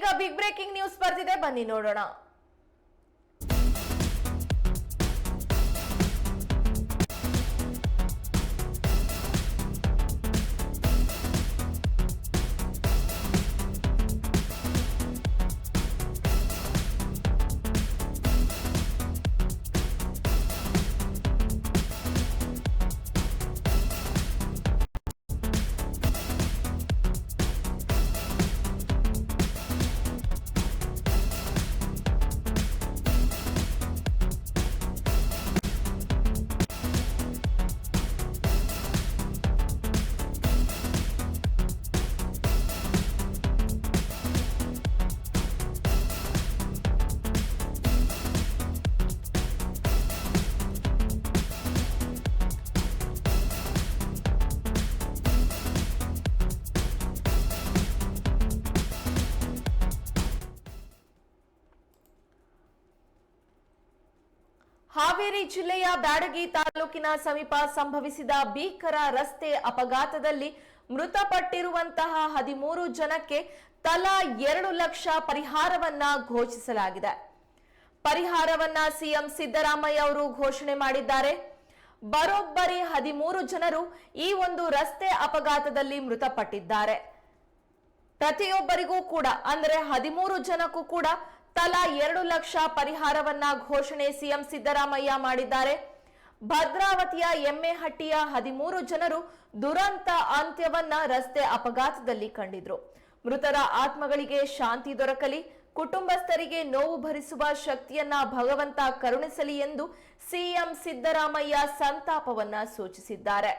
ಈಗ big breaking news ಬರ್ತಿದೆ. ಬನ್ನಿ ನೋಡೋಣ. ಹಾವೇರಿ ಜಿಲ್ಲೆಯ ಬ್ಯಾಡಗಿ ತಾಲೂಕಿನ ಸಮೀಪ ಸಂಭವಿಸಿದ ಭೀಕರ ರಸ್ತೆ ಅಪಘಾತದಲ್ಲಿ ಮೃತಪಟ್ಟಿರುವಂತಹ ಹದಿಮೂರು ಜನಕ್ಕೆ ತಲಾ ಎರಡು ಲಕ್ಷ ಪರಿಹಾರವನ್ನ ಘೋಷಿಸಲಾಗಿದೆ. ಪರಿಹಾರವನ್ನ ಸಿಎಂ ಸಿದ್ದರಾಮಯ್ಯ ಅವರು ಘೋಷಣೆ ಮಾಡಿದ್ದಾರೆ. ಬರೋಬ್ಬರಿ ಹದಿಮೂರು ಜನರು ಈ ಒಂದು ರಸ್ತೆ ಅಪಘಾತದಲ್ಲಿ ಮೃತಪಟ್ಟಿದ್ದಾರೆ. ಪ್ರತಿಯೊಬ್ಬರಿಗೂ ಕೂಡ, ಅಂದರೆ ಹದಿಮೂರು ಜನಕ್ಕೂ ಕೂಡ ತಲಾ ಎರಡು ಲಕ್ಷ ಪರಿಹಾರವನ್ನ ಘೋಷಣೆ ಸಿಎಂ ಸಿದ್ದರಾಮಯ್ಯ ಮಾಡಿದ್ದಾರೆ. ಭದ್ರಾವತಿಯ ಎಮ್ಮೆಹಟ್ಟಿಯ ಹದಿಮೂರು ಜನರು ದುರಂತ ಅಂತ್ಯವನ್ನ ರಸ್ತೆ ಅಪಘಾತದಲ್ಲಿ ಕಂಡಿದ್ರು. ಮೃತರ ಆತ್ಮಗಳಿಗೆ ಶಾಂತಿ ದೊರಕಲಿ, ಕುಟುಂಬಸ್ಥರಿಗೆ ನೋವು ಭರಿಸುವ ಶಕ್ತಿಯನ್ನ ಭಗವಂತ ಕರುಣಿಸಲಿ ಎಂದು ಸಿಎಂ ಸಿದ್ದರಾಮಯ್ಯ ಸಂತಾಪವನ್ನ ಸೂಚಿಸಿದ್ದಾರೆ.